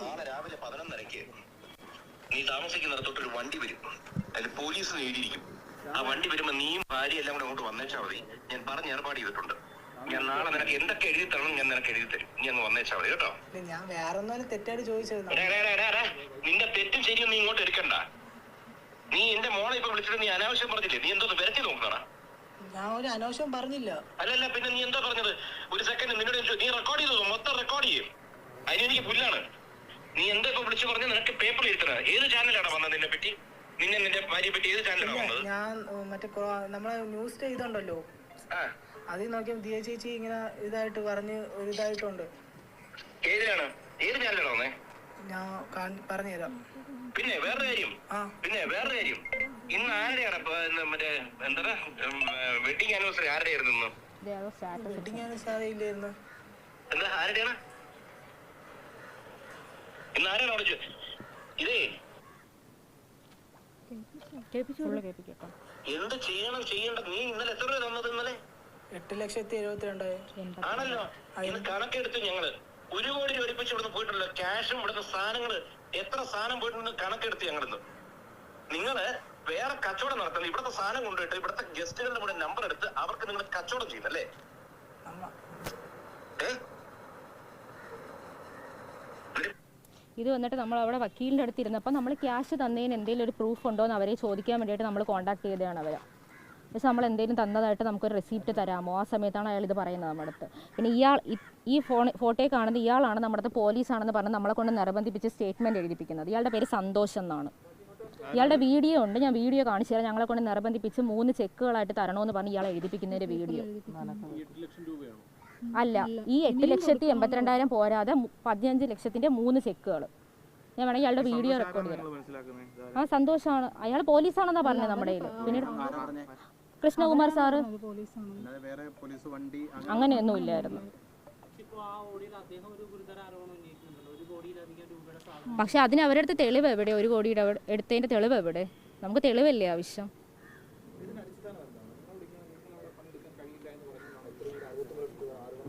നാളെ രാവിലെ പതിനൊന്നരക്ക് നീ താമസിക്കുന്നിടത്തോട്ട് ഒരു വണ്ടി വരും. അതിൽ പോലീസ് നേടിയിരിക്കും ആ വണ്ടി വരുമ്പോ നീയും ഭാര്യ എല്ലാം കൂടെ അങ്ങോട്ട് വന്നേച്ചാ മതി. ഞാൻ പറഞ്ഞ് ഏർപ്പാട് ചെയ്തിട്ടുണ്ട്. ഞാൻ നാളെ നിനക്ക് എന്തൊക്കെ എഴുതി തരണം ഞാൻ നിനക്ക് എഴുതി തരും. നീ അങ്ങ് വന്നേച്ചാ മതി കേട്ടോ. ഞാൻ വേറെ തെറ്റായിട്ട് ചോദിച്ചത്. നിന്റെ തെറ്റും ശരിയും നീ ഇങ്ങോട്ട് എടുക്കണ്ട. നീ എന്റെ മോളെ ഇപ്പൊ വിളിച്ചിട്ട് നീ അനാവശ്യം പറഞ്ഞില്ലേ? നീ എന്തോ വരത്തി നോക്കണ ഞാൻ ഒരു അനാവശ്യം പറഞ്ഞില്ല. അല്ലല്ല പിന്നെ നീ എന്താ പറഞ്ഞത്? ഒരു സെക്കൻഡ് നിന്നോട് നീ റെക്കോർഡ് ചെയ്തോ മൊത്തം റെക്കോർഡ് ചെയ്യും. അതിനെനിക്ക് പുല്ലാണ്. നീ എന്താ ഇപ്പൊ വിളിച്ചു പറഞ്ഞ? നിനക്ക് പേപ്പർ എഴുതണ. ഏത് ചാനലാണ് വന്നത് നിന്നെ പറ്റി? നിന്നെ നിന്റെ ഭാര്യയെ പറ്റി ഏത് ചാനലാണ് വന്നത്? ഞാൻ മറ്റേ നമ്മളെ ന്യൂസ് ചെയ്തുണ്ടല്ലോ അതിൽ നോക്കിയാൽ ദിയ ചേച്ചി ഇങ്ങനെ ഇതായിട്ട് പറഞ്ഞ് ഒരു ഇതായിട്ടുണ്ട്. ഏതിലാണ് ഏത് ചാനലാണ് വന്നേ? ഞാൻ പറഞ്ഞുതരാം. പിന്നെ വേറൊരു കാര്യം. പിന്നെ വേറൊരു കാര്യം. ഇന്ന് ആരുടെയാണ് മറ്റേ എന്താ വെഡിങ് ആനിവേഴ്സറി ആരുടെ ആയിരുന്നു വെഡിങ് ആനിവേഴ്സറി ഇല്ലായിരുന്നു എന്താ ആരുടെയാണ് ഇന്ന് ആരാണ് അവിടെ ഇതേ. എന്ത് ചെയ്യണം ചെയ്യണ്ട. നീ ഇന്നലെ എത്ര രൂപ തന്നത് ഇന്നലെ? എട്ട് ലക്ഷത്തി എഴുപത്തിരണ്ടായിരം ആണല്ലോ. ഇന്ന് കണക്കെടുത്ത് ഞങ്ങൾ ഒരു കോടി രൂപ ഒരുമിച്ച് ഇവിടുന്ന് പോയിട്ടുള്ള ക്യാഷും ഇവിടുന്ന് സാധനങ്ങൾ എത്ര സാധനം പോയിട്ടുണ്ടെന്ന് കണക്കെടുത്ത് ഞങ്ങളിന്ന്. നിങ്ങൾ കച്ചവടം നടത്തുന്നത് ഇവിടുത്തെ സാധനം കൊണ്ടുപോയിട്ട് ഇവിടുത്തെ ഗസ്റ്റുകളുടെ കൂടെ നമ്പർ എടുത്ത് അവർക്ക് നിങ്ങൾ കച്ചവടം ചെയ്യുന്നല്ലേ ഇത് വന്നിട്ട് നമ്മൾ അവിടെ വക്കീലിന്റെ അടുത്ത് ഇരുന്നപ്പോൾ നമ്മൾ ക്യാഷ് തന്നതിന് എന്തെങ്കിലും ഒരു പ്രൂഫ് ഉണ്ടോ എന്ന് അവരെ ചോദിക്കാൻ വേണ്ടിയിട്ട് നമ്മൾ കോൺടാക്ട് ചെയ്തതാണ് അവരെ. പക്ഷെ നമ്മൾ എന്തെങ്കിലും തന്നതായിട്ട് നമുക്കൊരു റെസിപ്റ്റ് തരാമോ? ആ സമയത്താണ് അയാൾ ഇത് പറയുന്നത് നമ്മുടെ അടുത്ത്. പിന്നെ ഇയാൾ ഈ ഫോൺ ഫോട്ടോയിൽ കാണുന്നത് ഇയാളാണ് നമ്മുടെ അടുത്ത് പോലീസാണെന്ന് പറഞ്ഞ് നമ്മളെ കൊണ്ട് നിർബന്ധിപ്പിച്ച് സ്റ്റേറ്റ്മെന്റ് എഴുതിപ്പിക്കുന്നത്. ഇയാളുടെ പേര് സന്തോഷ് എന്നാണ്. ഇയാളുടെ വീഡിയോ ഉണ്ട് ഞാൻ വീഡിയോ കാണിച്ചു തരാം. ഞങ്ങളെ കൊണ്ട് നിർബന്ധിപ്പിച്ച് മൂന്ന് ചെക്കുകളായിട്ട് തരണമെന്ന് പറഞ്ഞ് ഇയാളെ എഴുതിപ്പിക്കുന്നതിന്റെ വീഡിയോ. അല്ല ഈ എട്ട് ലക്ഷത്തി എൺപത്തിരണ്ടായിരം പോരാതെ പതിനഞ്ച് ലക്ഷത്തിന്റെ മൂന്ന് ചെക്കുകൾ ഞാൻ വേണമെങ്കിൽ അയാളുടെ വീഡിയോ റെക്കോർഡ് ചെയ്യാം ആ സന്തോഷമാണ് അയാൾ പോലീസാണെന്നാ പറഞ്ഞത് നമ്മുടെ പിന്നീട് കൃഷ്ണകുമാർ സാറ്. അല്ലാതെ വേറെ പോലീസ് വണ്ടി അങ്ങനെയൊന്നും ഇല്ലായിരുന്നു പക്ഷെ അതിന് അവരുടെ അടുത്ത് തെളിവ് എവിടെ ഒരു കോടി എടുത്തതിന്റെ തെളിവ് എവിടെ നമുക്ക് തെളിവല്ലേ ആവശ്യം?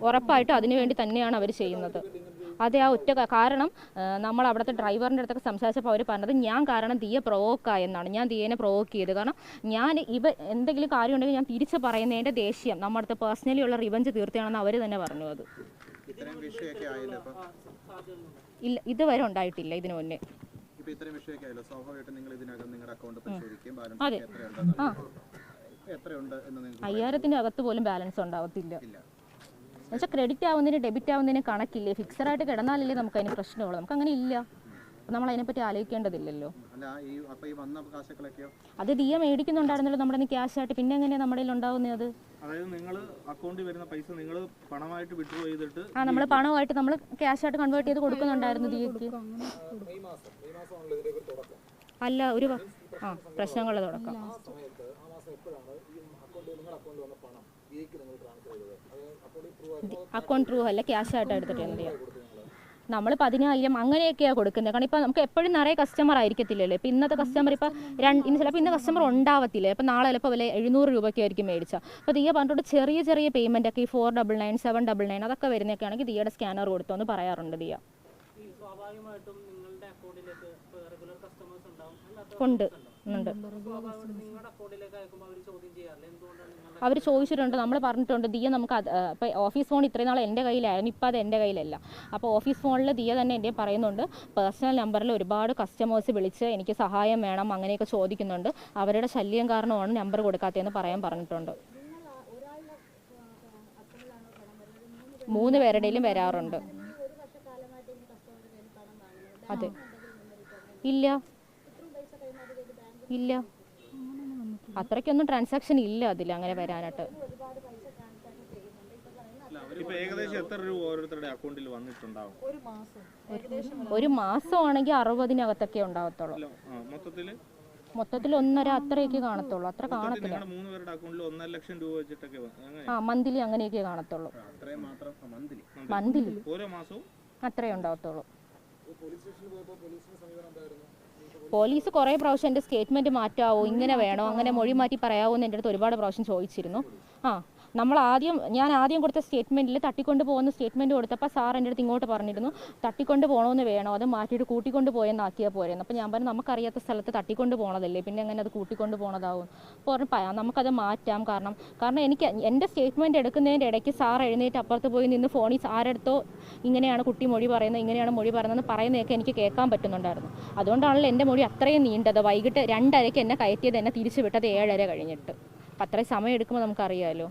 ഉറപ്പായിട്ടും അതിനു വേണ്ടി തന്നെയാണ് അവർ ചെയ്യുന്നത്. അതെ ആ ഒറ്റ കാരണം നമ്മൾ അവിടുത്തെ ഡ്രൈവറിന്റെ അടുത്തൊക്കെ സംസാരിച്ചപ്പോൾ അവർ പറഞ്ഞത് ഞാൻ കാരണം തീയെ ദിയെ പ്രൊവോക്കായെന്നാണ് ഞാൻ തീയനെ പ്രൊവോക്ക് ചെയ്ത്. കാരണം ഞാൻ ഇവ എന്തെങ്കിലും കാര്യം ഉണ്ടെങ്കിൽ ഞാൻ തിരിച്ച് പറയുന്നതിന്റെ ദേഷ്യം. നമ്മുടെ അടുത്ത് പേഴ്സണലി ഉള്ള റിവഞ്ച് തീർത്തിയാണെന്ന് അവർ തന്നെ പറഞ്ഞു അത്. ഇല്ല ഇതുവരെ ഉണ്ടായിട്ടില്ല ഇതിനു മുന്നേ. അതെ. ആ. അയ്യായിരത്തിന്റെ അകത്ത് പോലും ബാലൻസ് ഉണ്ടാവത്തില്ല. എന്നുവെച്ചാൽ ക്രെഡിറ്റ് ആവുന്നതിന് ഡെബിറ്റ് ആവുന്നതിന് കണക്കില്ലേ? ഫിക്സഡ് ആയിട്ട് കിടന്നാലല്ലേ നമുക്ക് അതിന് പ്രശ്നമുള്ളൂ. നമുക്ക് അങ്ങനെ ഇല്ല. നമ്മൾ അതിനെപ്പറ്റി ആലോചിക്കേണ്ടതില്ലല്ലോ അത് ദിയ മേടിക്കുന്നുണ്ടായിരുന്നല്ലോ നമ്മുടെ ക്യാഷ് ആയിട്ട് പിന്നെ എങ്ങനെയാ നമ്മുടെ ഉണ്ടാവുന്നത് അത്? അതായത് നിങ്ങൾ അക്കൗണ്ടിൽ വരുന്ന പൈസ നിങ്ങൾ പണമായിട്ട് വിഡ്രോ ചെയ്തിട്ട് ആ നമ്മൾ പണമായിട്ട് നമ്മൾ ക്യാഷ് ആയിട്ട് കൺവേർട്ട് ചെയ്ത് കൊടുക്കുന്നുണ്ടായിരുന്നു ദിയക്ക് അല്ല ഒരു ആ പ്രശ്നങ്ങളുടെ തുടക്കം. അക്കൗണ്ട് ത്രൂ അല്ല ക്യാഷ് ആയിട്ട് എടുത്തിട്ട് എന്ത് ചെയ്യാം? നമ്മൾ പതിനായിരം അങ്ങനെയൊക്കെയാണ് കൊടുക്കുന്നത്. കാരണം ഇപ്പം നമുക്ക് എപ്പോഴും നിറയെ കസ്റ്റമർ ആയിരിക്കത്തില്ലല്ലോ. ഇപ്പം ഇന്നത്തെ കസ്റ്റമർ ഇപ്പം രണ്ട് ഇന്ന് ചിലപ്പോൾ ഇന്ന് കസ്റ്റമർ ഉണ്ടാവത്തില്ല. ഇപ്പം നാളെ ചിലപ്പോൾ വില എഴുന്നൂറ് രൂപയ്ക്ക് ആയിരിക്കും മേടിച്ച അപ്പോൾ ദിയ പറഞ്ഞിട്ട് ചെറിയ ചെറിയ പേയ്മെന്റ് ഒക്കെ ഈ four double nine seven double nine അതൊക്കെ വരുന്നൊക്കെ ആണെങ്കിൽ ദിയയുടെ സ്കാനർ കൊടുത്തോ എന്ന് പറയാറുണ്ട് ദിയ. സ്വാഭാവികമായിട്ടും നിങ്ങളുടെ അക്കൗണ്ടിലേക്ക് റെഗുലർ കസ്റ്റമേഴ്സ് ഉണ്ടാവും. അല്ലാത്ത ഉണ്ട്. ഉണ്ട്? അവർ ചോദിച്ചിട്ടുണ്ട്. നമ്മൾ പറഞ്ഞിട്ടുണ്ട്. ദിയ നമുക്ക് അത് ഇപ്പോൾ ഓഫീസ് ഫോൺ ഇത്രയും നാൾ എന്റെ കയ്യിലായിരുന്നു. ഇപ്പോൾ അത് എന്റെ കയ്യിലല്ല. അപ്പോൾ ഓഫീസ് ഫോണിൽ ദിയ തന്നെ എന്റെ പറയുന്നുണ്ട്. പേഴ്സണൽ നമ്പറിൽ ഒരുപാട് കസ്റ്റമേഴ്സ് വിളിച്ച് എനിക്ക് സഹായം വേണം അങ്ങനെയൊക്കെ ചോദിക്കുന്നുണ്ട്. അവരുടെ ശല്യം കാരണമാണ് നമ്പർ കൊടുക്കാത്തതെന്ന് പറയാൻ പറഞ്ഞിട്ടുണ്ട്. മൂന്ന് പേരുടെയിലും വരാറുണ്ട്. അതെ. ഇല്ല. ഇല്ല. അത്രയ്ക്കൊന്നും ട്രാൻസാക്ഷൻ ഇല്ല അതിൽ അങ്ങനെ വരാനായിട്ട്. ഇപ്പൊ ഏകദേശം എത്ര രൂപ ഓരോരുത്തരുടെ അക്കൗണ്ടിൽ വന്നിട്ടുണ്ടാവും? ഒരു മാസമാണെങ്കിൽ അറുപതിനകത്തൊക്കെ ഉണ്ടാവത്തുള്ളൂ. മൊത്തത്തിൽ? ഒന്നര അത്രയൊക്കെ കാണത്തുള്ളൂ. അത്ര കാണത്തില്ല. മൂന്ന് പേരുടെ അക്കൗണ്ടിൽ ഒന്നര ലക്ഷം രൂപ വെച്ചിട്ടൊക്കെ വ- ആ മന്ത്ലി അങ്ങനെയൊക്കെ കാണത്തുള്ളൂ. മന്ത്ലി. മന്ത്ലി. ഓരോ മാസവും? അത്രേ ഉണ്ടാവത്തുള്ളൂ. പോലീസ് കുറേ പ്രാവശ്യം എന്റെ സ്റ്റേറ്റ്മെന്റ് മാറ്റാവോ? ഇങ്ങനെ വേണോ? അങ്ങനെ മൊഴി മാറ്റി പറയാവോ എന്ന് എന്റെ അടുത്ത് ഒരുപാട് പ്രാവശ്യം ചോദിച്ചിരുന്നു. ആ നമ്മൾ ആദ്യം ഞാൻ ആദ്യം കൊടുത്ത സ്റ്റേറ്റ്മെന്റിൽ തട്ടിക്കൊണ്ട് പോകുന്ന സ്റ്റേറ്റ്മെന്റ് കൊടുത്തപ്പോൾ സാർ എന്റെ അടുത്ത് ഇങ്ങോട്ട് പറഞ്ഞിരുന്നു തട്ടിക്കൊണ്ട് പോകണമെന്ന് വേണോ? അത് മാറ്റിയിട്ട് കൂട്ടിക്കൊണ്ട് പോയെന്നാക്കിയാൽ പോരെന്ന്. അപ്പോൾ ഞാൻ പറഞ്ഞു നമുക്കറിയാത്ത സ്ഥലത്ത് തട്ടിക്കൊണ്ട് പോകണതല്ലേ പിന്നെ എങ്ങനെ അത് കൂട്ടിക്കൊണ്ട് പോകണതാവും അപ്പോൾ പറഞ്ഞു "പ- നമുക്കത് മാറ്റാം കാരണം കാരണം എനിക്ക് എന്റെ സ്റ്റേറ്റ്മെന്റ് എടുക്കുന്നതിന്റെ ഇടയ്ക്ക് സാർ എഴുന്നേറ്റ് അപ്പുറത്ത് പോയി നിന്ന് ഫോണിൽ ആരെടുത്തോ ഇങ്ങനെയാണ് കുട്ടി മൊഴി പറയുന്നത് ഇങ്ങനെയാണ് മൊഴി പറയുന്നതെന്ന് പറയുന്നതൊക്കെ എനിക്ക് കേൾക്കാൻ പറ്റുന്നുണ്ടായിരുന്നു. അതുകൊണ്ടാണല്ലോ എന്റെ മൊഴി അത്രയും നീണ്ടത് വൈകിട്ട് രണ്ടരയ്ക്ക് എന്നെ കയറ്റിയത് എന്നെ തിരിച്ചു വിട്ടത് ഏഴര കഴിഞ്ഞിട്ട്. അപ്പം അത്രയും സമയം എടുക്കുമ്പോൾ നമുക്കറിയാമല്ലോ